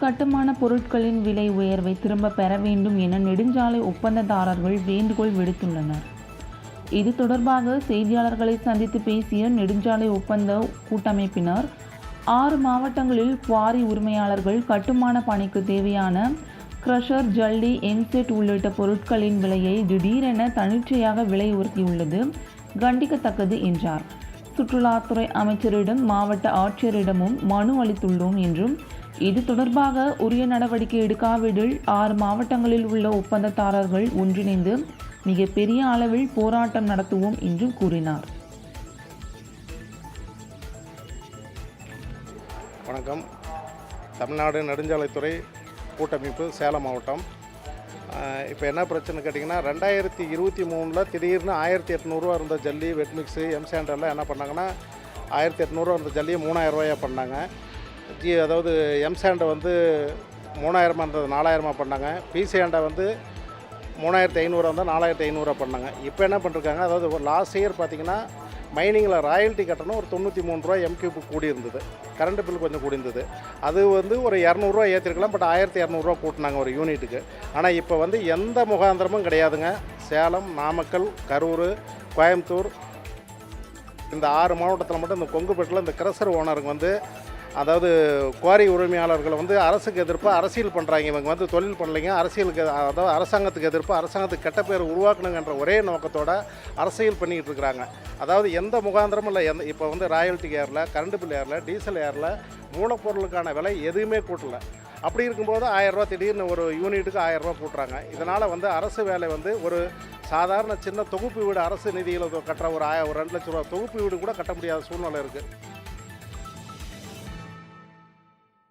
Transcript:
கட்டுமான பொருட்களின் விலை உயர்வை திரும்ப பெற வேண்டும் என நெடுஞ்சாலை ஒப்பந்ததாரர்கள் வேண்டுகோள் விடுத்துள்ளனர். இது தொடர்பாக செய்தியாளர்களை சந்தித்து பேசிய நெடுஞ்சாலை ஒப்பந்த கூட்டமைப்பினர் ஆறு மாவட்டங்களில் குவாரி உரிமையாளர்கள் கட்டுமான பணிக்கு தேவையான க்ரஷர் ஜல்லி எம்செட் உள்ளிட்ட பொருட்களின் விலையை திடீரென தன்னிச்சையாக விலை உயர்த்தியுள்ளது. கண்டிக்கத்தக்கது என்றார். சுற்றுலாத்துறை அமைச்சரிடம் மாவட்ட ஆட்சியரிடமும் மனு அளித்துள்ளோம் என்றும் இது தொடர்பாக உரிய நடவடிக்கை எடுக்காவிடில் ஆறு மாவட்டங்களில் உள்ள ஒப்பந்ததாரர்கள் ஒன்றிணைந்து மிகப்பெரிய அளவில் போராட்டம் நடத்துவோம் என்றும் கூறினார். வணக்கம். தமிழ்நாடு நெடுஞ்சாலைத்துறை கூட்டமைப்பு சேலம் மாவட்டம். இப்போ என்ன பிரச்சனை கேட்டிங்கன்னா ரெண்டாயிரத்தி இருபத்தி மூணில் திடீர்னு ஆயிரத்தி எட்நூறுவா இருந்த ஜல்லி வெட் மிக்ஸு எம் என்ன பண்ணாங்கன்னா ஆயிரத்தி எட்நூறுவா இருந்த ஜல்லியை மூணாயிரம் ரூபாயாக பண்ணாங்க. ஜி அதாவது எம்சாண்டை வந்து மூணாயிரமாக இருந்தது நாலாயிரமாக பண்ணாங்க. பிசிஆண்டை வந்து மூணாயிரத்தி ஐநூறுரூவா இருந்தால் நாலாயிரத்தி ஐநூறுரூவா பண்ணாங்க. இப்போ என்ன பண்ணிருக்காங்க அதாவது ஒரு லாஸ்ட் இயர் பார்த்தீங்கன்னா மைனிங்கில் ராயல்ட்டி கட்டணம் ஒரு தொண்ணூற்றி மூணு ரூபா எம்கியூக்கு கூடி இருந்தது. கரண்ட் பில் கொஞ்சம் கூடி இருந்தது. அது வந்து ஒரு இரநூறுவா ஏற்றிருக்கலாம் பட் ஆயிரத்தி இரநூறுவா கூட்டினாங்க ஒரு யூனிட்டுக்கு ஆனால் இப்போ வந்து எந்த முகாந்திரமும் கிடையாதுங்க. சேலம் நாமக்கல் கரூர் கோயம்புத்தூர் இந்த ஆறு மாவட்டத்தில் மட்டும் இந்த கொங்குப்பேட்டில் இந்த கிரசர் ஓனருங்க வந்து அதாவது குவாரி உரிமையாளர்களை வந்து அரசுக்கு எதிர்ப்பாக அரசியல் பண்ணுறாங்க இவங்க வந்து தொழில் பண்ணலைங்க. அரசியலுக்கு அதாவது அரசாங்கத்துக்கு எதிர்ப்பாக அரசாங்கத்துக்கு கெட்ட பேர் உருவாக்கணுங்கன்ற ஒரே நோக்கத்தோட அரசியல் பண்ணிக்கிட்டு இருக்கிறாங்க. அதாவது எந்த முகாந்திரமும் இல்லை. எந்த இப்போ வந்து ராயல்ட்டி ஏரில் கரண்ட் பில் ஏரில் டீசல் ஏரில் மூலப்பொருளுக்கான விலை எதுவுமே கூட்டல. அப்படி இருக்கும்போது ஆயிரரூவா திடீர்னு ஒரு யூனிட்டுக்கு ஆயிரரூவா கூட்டுறாங்க. இதனால் வந்து அரசு வேலை வந்து ஒரு சாதாரண சின்ன தொகுப்பு வீடு அரசு நிதியில் கட்டுற ஒரு ஆய ஒரு ரெண்டு லட்ச ரூபா தொகுப்பு வீடு கூட கட்ட முடியாத சூழ்நிலை இருக்குது